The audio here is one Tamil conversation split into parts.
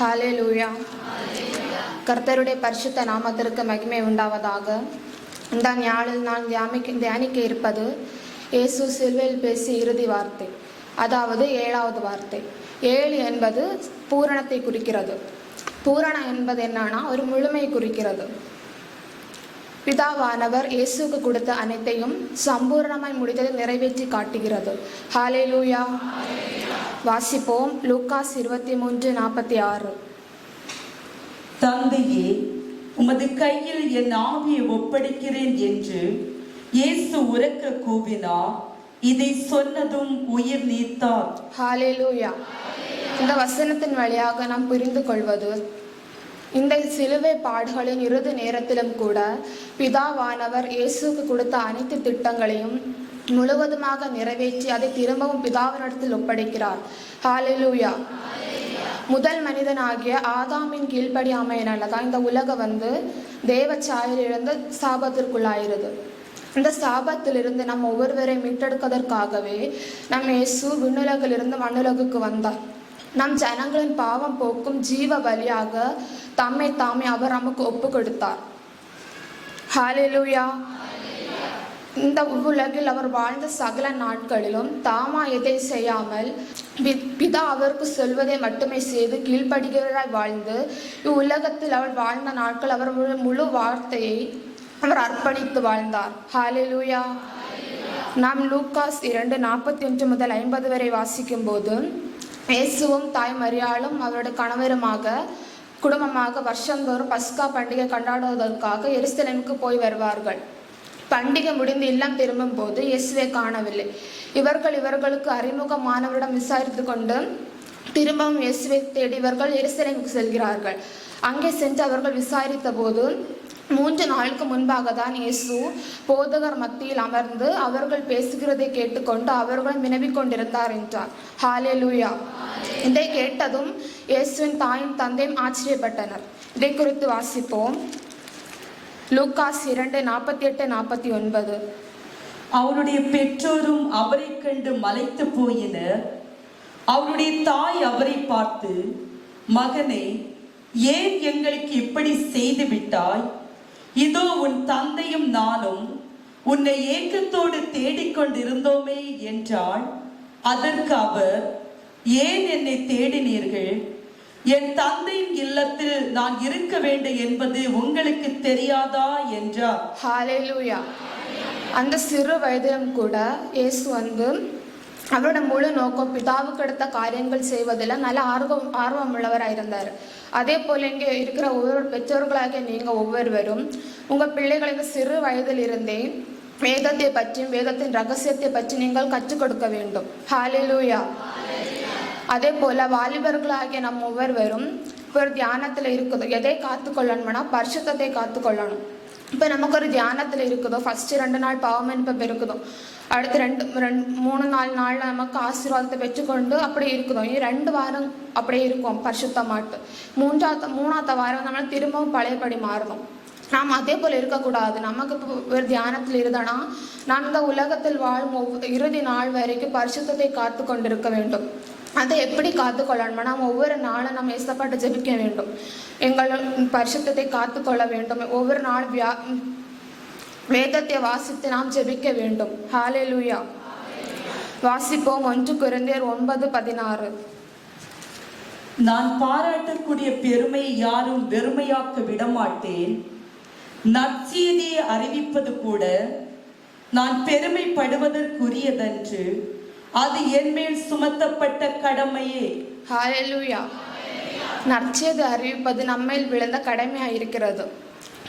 ஹalleluya. கர்த்தருடைய பரிசுத்த நாமத்திற்கு மகிமை உண்டாவதாக. இந்த ஞாழில் நான் தியானிக்க தியானிக்க இருப்பது இயேசு சில்வையில் பேசி இறுதி வார்த்தை. அதாவது ஏழாவது வார்த்தை. ஏழு என்பது பூரணத்தை குறிக்கிறது. பூரணம் என்பது என்னன்னா ஒரு முழுமை குறிக்கிறது. பிதாவானவர் இயேசுக்கு கொடுத்த அனைத்தையும் சம்பூர்ணமாய் முடித்ததை நிறைவேற்றி காட்டுகிறது. ஹalleluya. வாசிப்போம். லூக்காஸ் இருபத்தி மூன்று நாற்பத்தி ஆறு. தந்தையே உமது கையில் என் ஆவியை ஒப்படைக்கிறேன் என்று இயேசு உரக்க கூவினார் இதை சொன்னதும் உயிர் நீத்தார். ஹalleluya. இந்த வசனத்தின் வழியாக நாம் புரிந்து கொள்வது இந்த சிலுவை பாடுகளின் இறுதி நேரத்திலும் கூட பிதாவானவர் இயேசுக்கு கொடுத்த அனைத்து திட்டங்களையும் முழுவதுமாக நிறைவேற்றி அதை திரும்பவும் பிதாவினிடத்தில் ஒப்படைக்கிறார். ஹாலிலூயா முதல் மனிதனாகிய ஆதாமின் கீழ்ப்படியாமையினால தான் இந்த உலகம் வந்து தேவ சாயலிழந்து சாபத்திற்குள்ளாயிருது இந்த சாபத்திலிருந்து நம் ஒவ்வொருவரை மீட்டெடுப்பதற்காகவே நம் இயேசு விண்ணுலகிலிருந்து மண்ணுலகுக்கு வந்தார். நம் ஜனங்களின் பாவம் போக்கும் ஜீவ வழியாக தம்மை தாமே அவர் நமக்கு ஒப்பு கொடுத்தார் ஹாலிலூயா இந்த உலகில் அவர் வாழ்ந்த சகல நாட்களிலும் தாமா எதை செய்யாமல் பிதா அவருக்கு சொல்வதை மட்டுமே செய்து கீழ்ப்படுகிறவராய் வாழ்ந்து இவ்வுலகத்தில் அவர் வாழ்ந்த நாட்கள் அவர் முழு முழு வார்த்தையை அவர் அர்ப்பணித்து வாழ்ந்தார். ஹாலிலூயா நாம் லூக்காஸ் இரண்டு நாற்பத்தி ஒன்று முதல் ஐம்பது வரை வாசிக்கும் போது இயேசுவும் தாய் மரியாளும் அவருடைய கணவருமாக குடும்பமாக வருஷந்தோறும் பஸ்கா பண்டிகை கொண்டாடுவதற்காக எருசலேமுக்கு போய் வருவார்கள். பண்டிகை முடிந்து இல்லம் திரும்பும் போது இயேசுவை காணவில்லை. இவர்கள் இவர்களுக்கு அறிமுகமானவரிடம் விசாரித்து கொண்டு திரும்பவும் இயேசுவை தேடி இவர்கள் எருசலேமுக்கு செல்கிறார்கள். அங்கே சென்று அவர்கள் விசாரித்த போது மூன்று நாளுக்கு முன்பாக தான் இயேசு போதகர் மத்தியில் அமர்ந்து அவர்கள் பேசுகிறதை கேட்டுக்கொண்டு அவர்கள் வினவிக் கொண்டிருந்தார் என்றார். லூயா இதை கேட்டதும் இயேசுவின் தாயும் தந்தையும் ஆச்சரியப்பட்டனர். இதை குறித்து வாசிப்போம். லூக்காஸ் இரண்டு நாற்பத்தி எட்டு நாற்பத்தி ஒன்பது. அவருடைய பெற்றோரும் அவரை கண்டு மலைத்து போயினர். அவருடைய தாய் அவரை பார்த்து மகனே ஏன் எங்களுக்கு இப்படி செய்து விட்டாய் இதோ உன் தந்தையும் நானும் உன்னை ஏக்கத்தோடு தேடிக்கொண்டிருந்தோமே என்றால் அதற்கு அவர் ஏன் என்னை தேடினீர்கள்? என் தந்தையின் இல்லத்தில் நான் இருக்க வேண்டும் என்பது உங்களுக்கு தெரியாதா? என்றார். ஹalleluya. அந்த சிறு வயதிலும் கூட இயேசு வந்து அவரோட முழு நோக்கம் பிதாவுக்கு அடுத்த காரியங்கள் செய்வதில் நல்ல ஆர்வம் ஆர்வம் இருந்தார் அதே போல் இங்கே இருக்கிற ஒவ்வொரு பெற்றோர்களாகிய நீங்கள் ஒவ்வொருவரும் உங்கள் பிள்ளைகளுக்கு சிறு வயதில் இருந்தே வேதத்தை பற்றியும் வேதத்தின் ரகசியத்தை பற்றி நீங்கள் கற்றுக் கொடுக்க வேண்டும். ஹாலிலூயா அதே போல வாலிபர்களாகிய நம் ஒவ்வொருவரும் ஒரு தியானத்தில் இருக்குது எதை காத்துக்கொள்ளணும்னா பரிசுத்தத்தை காத்துக்கொள்ளணும். இப்போ நமக்கு ஒரு தியானத்தில் இருக்குதோ ஃபஸ்ட்டு ரெண்டு நாள் பாவமன்பிப்பு இருக்குதோ அடுத்து ரெண்டு ரெண்டு மூணு நாலு நாளில் நமக்கு ஆசீர்வாதத்தை வச்சுக்கொண்டு அப்படியே இருக்குதோ இனி ரெண்டு வாரம் அப்படியே இருக்கும் பரிசுத்தமாட்டு மூன்றாவது மூணாவது வாரம் நம்ம திரும்பவும் பழையபடி மாறணும். நாம் அதே போல் இருக்கக்கூடாது. நமக்கு இப்போ ஒரு தியானத்தில் இருந்தனா நாம் இந்த உலகத்தில் வாழும் ஒவ்வொரு இறுதி நாள் வரைக்கும் பரிசுத்தத்தை காத்து கொண்டிருக்க வேண்டும். அதை எப்படி காத்துக்கொள்ளணும்னா நாம் ஒவ்வொரு நாளும் நம்ம இசப்பாட்டு ஜெபிக்க வேண்டும். எங்கள் பரிசுத்தத்தை காத்துக்கொள்ள வேண்டும். ஒவ்வொரு நாள் வியா வேதத்தை வாசித்து நாம் ஜெபிக்க வேண்டும். ஹாலே லூயா வாசிப்போம். ஒன்று குருந்தியர் ஒன்பது பதினாறு. நான் பாராட்டக்கூடிய பெருமையை யாரும் வெறுமையாக்க விடமாட்டேன். நற்செய்தியை அறிவிப்பது கூட நான் பெருமைப்படுவதற்குரியதன்று. அது என்மேல் சுமத்தப்பட்ட கடமையே. ஹalleluya. நற்செய்தி அறிவிப்பது நம்மேல் விழுந்த கடமையாக இருக்கிறது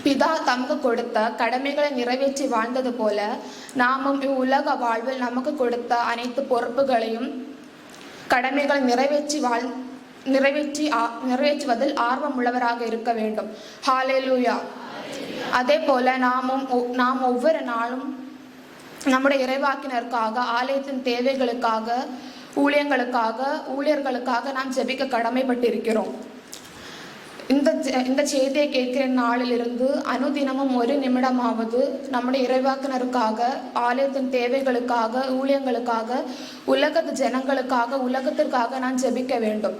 பிதா தமக்கு கொடுத்த கடமைகளை நிறைவேற்றி வாழ்ந்தது போல நாமும் இவ்வுலக வாழ்வில் நமக்கு கொடுத்த அனைத்து பொறுப்புகளையும் கடமைகளை நிறைவேற்றி வாழ் நிறைவேற்றி ஆ- நிறைவேற்றுவதில் ஆர்வம் உள்ளவராக இருக்க வேண்டும். ஹalleluya. அதே போல நாமும் ஒ- நாம் ஒவ்வொரு நாளும் நம்முடைய இறைவாக்கினருக்காக ஆலயத்தின் தேவைகளுக்காக ஊழியங்களுக்காக ஊழியர்களுக்காக நாம் ஜெபிக்க கடமைப்பட்டிருக்கிறோம். இந்த இந்த செய்தியை கேட்கிற நாளிலிருந்து அனுதினமும் ஒரு நிமிடமாவது நம்முடைய இறைவாக்கினருக்காக ஆலயத்தின் தேவைகளுக்காக ஊழியங்களுக்காக உலகத்து ஜனங்களுக்காக உலகத்திற்காக நான் ஜெபிக்க வேண்டும்.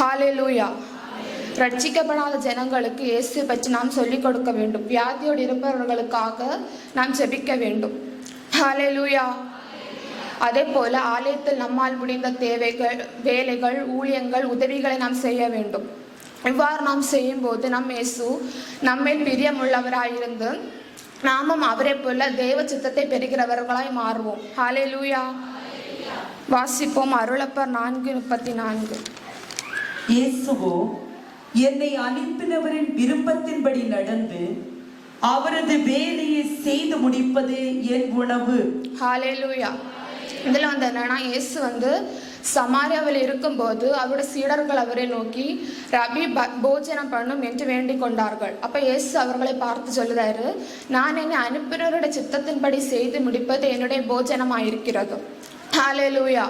ஹாலே லூயா ரட்சிக்கப்படாத ஜனங்களுக்கு இயேசு பற்றி நாம் சொல்லிக் கொடுக்க வேண்டும். வியாதியோடு இருப்பவர்களுக்காக நாம் ஜெபிக்க வேண்டும். ஹalleluya. அதே போல ஆலயத்தில் நம்மால் முடிந்த தேவைகள் வேலைகள் ஊழியங்கள் உதவிகளை நாம் செய்ய வேண்டும். இவ்வாறு நாம் செய்யும் போது நம் இயேசு நம்மில் பிரியமுள்ளவராயிருந்து நாமும் அவரை போல தேவ சித்தத்தை பெறுகிறவர்களாய் மாறுவோம். ஹalleluya. வாசிப்போம் அருளப்பர் நான்கு முப்பத்தி நான்கு. இயேசுவோ என்னை அனுப்பினவரின் விருப்பத்தின்படி நடந்து அவரது வேலையை செய்து முடிப்பது என் உணவு. ஹாலேலூயா இதில் வந்து என்னன்னா இயேசு வந்து சமாரியாவில் இருக்கும்போது அவருடைய சீடர்கள் அவரை நோக்கி ரபி ப- போஜனம் பண்ணும் என்று வேண்டிக் கொண்டார்கள். அப்போ இயேசு அவர்களை பார்த்து சொல்லுறாரு நான் என்னை அனுப்பினருடைய சித்தத்தின்படி செய்து முடிப்பது என்னுடைய போஜனமாயிருக்கிறது. லூயா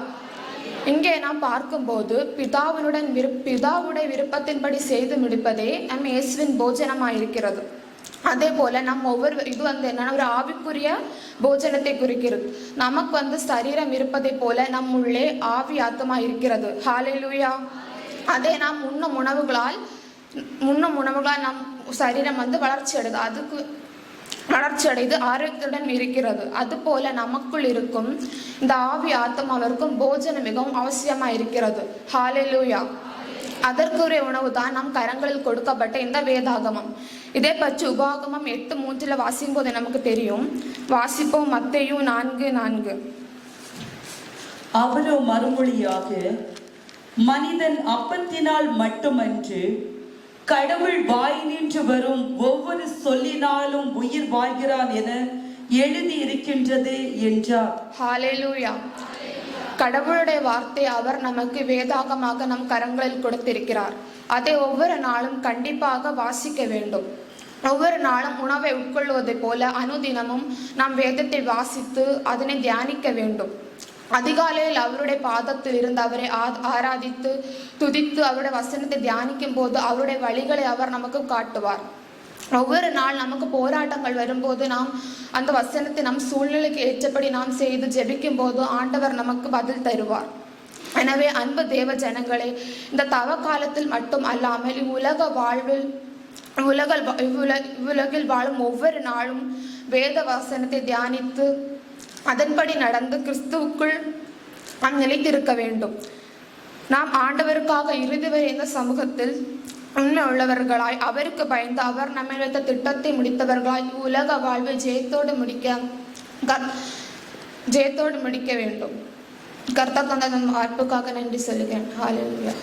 இங்கே நாம் பார்க்கும்போது பிதாவினுடன் விரு பிதாவுடைய விருப்பத்தின்படி செய்து முடிப்பதே நம் இயேசுவின் போஜனமாயிருக்கிறது. அதே போல நம் ஒவ்வொரு இது வந்து என்னன்னா ஒரு ஆவிக்குரிய போஜனத்தை குறிக்கிறது. நமக்கு வந்து சரீரம் இருப்பதை போல நம் உள்ளே ஆவி ஆத்தமா இருக்கிறது. ஹalleluya அதே நாம் உண்ணும் உணவுகளால் உண்ணும் உணவுகளால் நம் சரீரம் வந்து வளர்ச்சி அடைது. அதுக்கு வளர்ச்சி அடைந்து ஆரோக்கியத்துடன் இருக்கிறது. அதுபோல நமக்குள் இருக்கும் இந்த ஆவி ஆத்மாவிற்கும் போஜனம் மிகவும் அவசியமா இருக்கிறது. ஹalleluya அதற்குரிய உணவு தான் நம் கரங்களில் கொடுக்கப்பட்ட இந்த வேதாகமம். இதை பற்றி உபாகமம் எட்டு மூன்றில் வாசிக்கும் போது நமக்கு தெரியும். வாசிப்போம் மத்தேயு நான்கு நான்கு. அவரோ மறுமொழியாக மனிதன் அப்பத்தினால் மட்டுமன்று கடவுள் வாய் நின்று வரும் ஒவ்வொரு சொல்லினாலும் உயிர் வாழ்கிறான் என எழுதி இருக்கின்றது என்றார். ஹalleluya. கடவுளுடைய வார்த்தை அவர் நமக்கு வேதாகமாக நம் கரங்களில் கொடுத்திருக்கிறார். அதை ஒவ்வொரு நாளும் கண்டிப்பாக வாசிக்க வேண்டும். ஒவ்வொரு நாளும் உணவை உட்கொள்வதைப் போல அனுதினமும் நாம் வேதத்தை வாசித்து அதனை தியானிக்க வேண்டும். அதிகாலையில் அவருடைய பாதத்தில் இருந்து அவரை ஆ- ஆராதித்து துதித்து அவருடைய வசனத்தை தியானிக்கும் போது அவருடைய வழிகளை அவர் நமக்கு காட்டுவார். ஒவ்வொரு நாள் நமக்கு போராட்டங்கள் வரும்போது நாம் அந்த வசனத்தை நம் சூழ்நிலைக்கு ஏற்றபடி நாம் செய்து ஜெபிக்கும் போது ஆண்டவர் நமக்கு பதில் தருவார். எனவே அன்பு தேவ ஜனங்களே இந்த தவ காலத்தில் மட்டும் அல்லாமல் உலக வாழ்வில் உலகில் வா- இவ்வுல- இவ்வுலகில் வாழும் ஒவ்வொரு நாளும் வேத வசனத்தை தியானித்து அதன்படி நடந்து கிறிஸ்துவுக்குள் நாம் நிலைத்திருக்க வேண்டும். நாம் ஆண்டவருக்காக இறுதி வரை இந்த சமூகத்தில் உண்மை உள்ளவர்களாய் அவருக்கு பயந்து அவர் நம்மை வைத்த திட்டத்தை முடித்தவர்களாய் உலக வாழ்வை ஜெயத்தோடு முடிக்க ஜெயத்தோடு முடிக்க வேண்டும். கர்த்தா தந்த வாய்ப்புக்காக நன்றி சொல்லுகிறேன். ஹalleluya